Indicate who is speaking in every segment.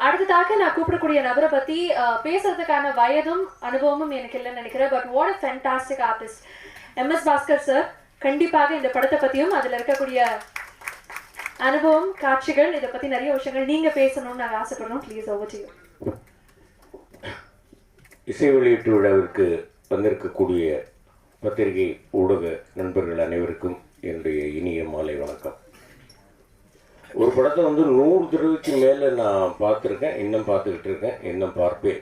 Speaker 1: அடுத்ததாக நான் கூப்பிடக்கூடிய நபரை பத்தி ஆஹ் பேசுறதுக்கான வயதும் அனுபவமும் எனக்கு இல்லைன்னு நினைக்கிறேன். But what a fantastic artist M S Bhaskar sir கண்டிப்பாக இந்த படத்தை பத்தியும் அதுல இருக்கக்கூடிய அனுபவம் காட்சிகள் இதை பத்தி நிறைய விஷயங்கள் நீங்க பேசணும்னு நாங்கள் ஆசைப்படுறோம் ப்ளீஸ் ஓவர் டு
Speaker 2: இசை வெளியீட்டு விழாவிற்கு வந்திருக்கக்கூடிய பத்திரிகை ஊடக நண்பர்கள் அனைவருக்கும் என்னுடைய இனிய மாலை வணக்கம் ஒரு படத்தை வந்து நூறு தடவைக்கு மேலே நான் பார்த்துருக்கேன் இன்னும் பார்த்துக்கிட்டு இருக்கேன் இன்னும் பார்ப்பேன்.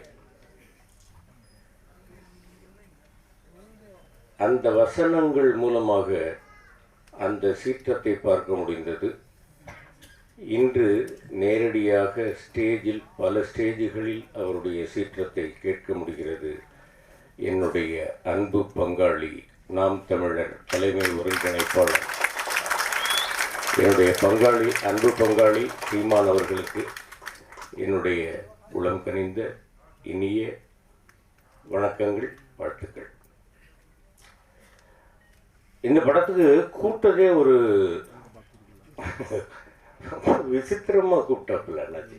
Speaker 2: அந்த வசனங்கள் மூலமாக அந்த சீற்றத்தை பார்க்க முடிந்தது. இன்று நேரடியாக ஸ்டேஜில் பல ஸ்டேஜுகளில் அவருடைய சீற்றத்தை கேட்க முடிகிறது. என்னுடைய அன்பு பங்காளி நாம் தமிழர் தலைமை ஒருங்கிணைப்பாளர். என்னுடைய பங்காளி அன்பு பங்காளி சீமான் அவர்களுக்கு என்னுடைய உளம் கனிந்த இனிய வணக்கங்கள் வாழ்த்துக்கள். இந்த படத்துக்கு கூட்டதே ஒரு விசித்திரமாக கூப்பிட்டாப்புல அண்ணாச்சி.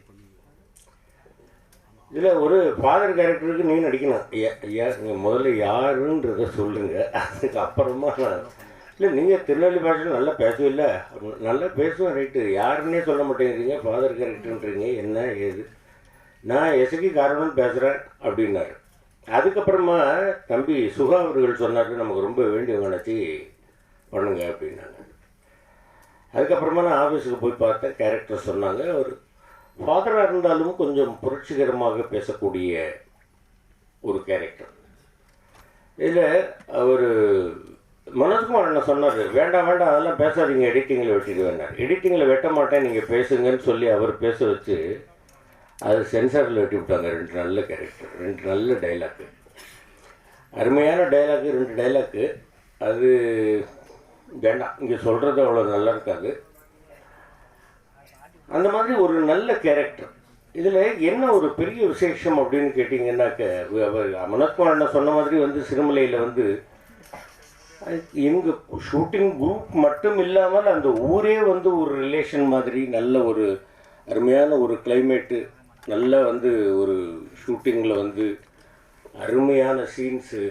Speaker 2: இதில் ஒரு ஃபாதர் கேரக்டருக்கு நீ நடிக்கணும். ஐயா ஐயா நீங்கள் முதல்ல யாருன்றத சொல்லுங்கள் அதுக்கு அப்புறமா நான் இல்லை நீங்கள் திருநெல்வேலி பாஷையில் நல்லா பேசவில்லை. நல்லா பேசுவேன் ரைட்டு யாருன்னே சொல்ல மாட்டேங்கிறீங்க ஃபாதர் கேரக்டர்ன்றீங்க என்ன ஏது. நான் எசகி காரணம் பேசுகிறேன் அப்படின்னாரு. அதுக்கப்புறமா தம்பி சுகா அவர்கள் சொன்னார் நமக்கு ரொம்ப வேண்டியவங்க நினச்சி பண்ணுங்க அப்படின்னாங்க. அதுக்கப்புறமா நான் ஆஃபீஸுக்கு போய் பார்த்தேன் கேரக்டர் சொன்னாங்க. அவர் ஃபாதராக இருந்தாலும் கொஞ்சம் புரட்சிகரமாக பேசக்கூடிய ஒரு கேரக்டர் இதில் அவர் மனோஜ்குமார் என்ன சொன்னார்? வேண்டாம் வேண்டாம் அதெல்லாம் பேசாதீங்க எடிட்டிங்கில் வெட்டிட்டு வேண்டாம் எடிட்டிங்கில் வெட்ட மாட்டேன் நீங்கள் பேசுங்கன்னு சொல்லி அவர் பேச வச்சு அது சென்சாரில் வெட்டி விட்டாங்க. ரெண்டு நல்ல கேரக்டர் ரெண்டு நல்ல டைலாக்கு அருமையான டைலாக்கு ரெண்டு டைலாக்கு அது வேண்டாம் இங்கே சொல்கிறது அவ்வளோ நல்லா இருக்காது. அந்த மாதிரி ஒரு நல்ல கேரக்டர் இதில் என்ன ஒரு பெரிய விசேஷம் அப்படின்னு கேட்டிங்கன்னாக்க அவர் மனோத்குமார் அண்ணா சொன்ன மாதிரி வந்து சிறுமலையில் வந்து எங்கள் ஷூட்டிங் குரூப் மட்டும் இல்லாமல் அந்த ஊரே வந்து ஒரு ரிலேஷன் மாதிரி நல்ல ஒரு அருமையான ஒரு கிளைமேட்டு நல்ல வந்து ஒரு ஷூட்டிங்கில் வந்து அருமையான சீன்ஸு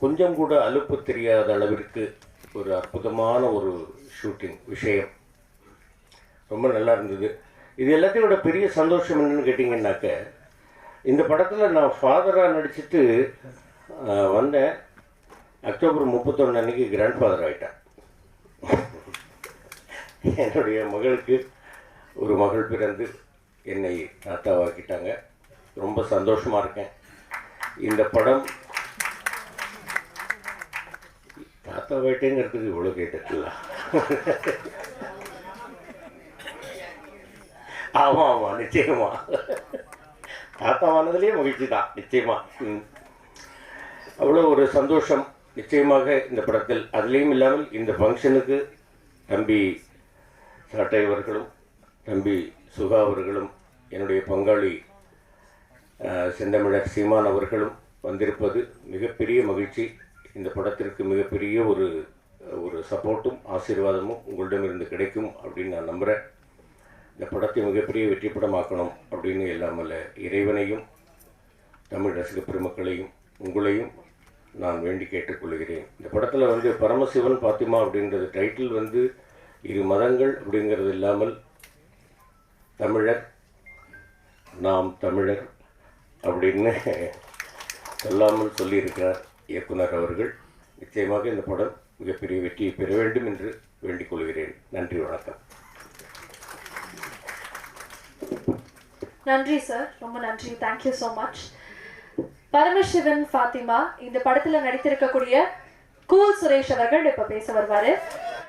Speaker 2: கொஞ்சம் கூட அலுப்பு தெரியாத அளவிற்கு ஒரு அற்புதமான ஒரு ஷூட்டிங் விஷயம். ரொம்ப நல்லா இருந்தது. இது எல்லாத்தையும் விட பெரிய சந்தோஷம் என்னன்னு கேட்டிங்கன்னாக்க இந்த படத்தில் நான் ஃபாதராக நடிச்சிட்டு வந்தேன். அக்டோபர் முப்பத்தொன்று அன்னைக்கு கிராண்ட் ஃபாதர் ஆகிட்டேன் என்னுடைய மகளுக்கு ஒரு மகள் பிறந்து என்னை தாத்தாவாக்கிட்டாங்க. ரொம்ப சந்தோஷமாக இருக்கேன். இந்த படம் தாத்தா வேட்டைங்கிறதுக்கு இவ்வளோ கேட்டதில்ல ஆமாம் ஆமாம் நிச்சயமா. தாத்தாவானதுலேயே மகிழ்ச்சி தான் நிச்சயமா. அவ்வளோ ஒரு சந்தோஷம். நிச்சயமாக இந்த படத்தில் அதுலேயும் இல்லாமல் இந்த ஃபங்க்ஷனுக்கு தம்பி சாட்டை அவர்களும் தம்பி சுகா அவர்களும் என்னுடைய பங்காளி செந்தமிழர் சீமான் அவர்களும் வந்திருப்பது மிகப்பெரிய மகிழ்ச்சி. இந்த படத்திற்கு மிகப்பெரிய ஒரு ஒரு சப்போர்ட்டும் ஆசீர்வாதமும் உங்களிடமிருந்து கிடைக்கும் அப்படின்னு நான் நம்புகிறேன் இந்த படத்தை மிகப்பெரிய வெற்றி படமாக்கணும் அப்படின்னு இல்லாமல் இறைவனையும் தமிழ் ரசிக பெருமக்களையும் உங்களையும் நான் வேண்டி கேட்டுக்கொள்கிறேன். இந்த படத்தில் வந்து பரமசிவன் பாத்திமா அப்படின்றது டைட்டில் வந்து இரு மதங்கள் அப்படிங்கிறது இல்லாமல் தமிழர் நாம் தமிழர் அப்படின்னு சொல்லாமல் சொல்லியிருக்கிறார் இயக்குனர் அவர்கள். நிச்சயமாக இந்த படம் மிகப்பெரிய வெற்றியை பெற வேண்டும் என்று வேண்டிக் கொள்கிறேன். நன்றி வணக்கம்.
Speaker 1: நன்றி சார் ரொம்ப நன்றி. Thank you so much Paramasivan Fathima இந்த படத்துல நடித்திருக்கக்கூடிய கூல் சுரேஷ் அவர்கள் இப்ப பேச வருவாரு.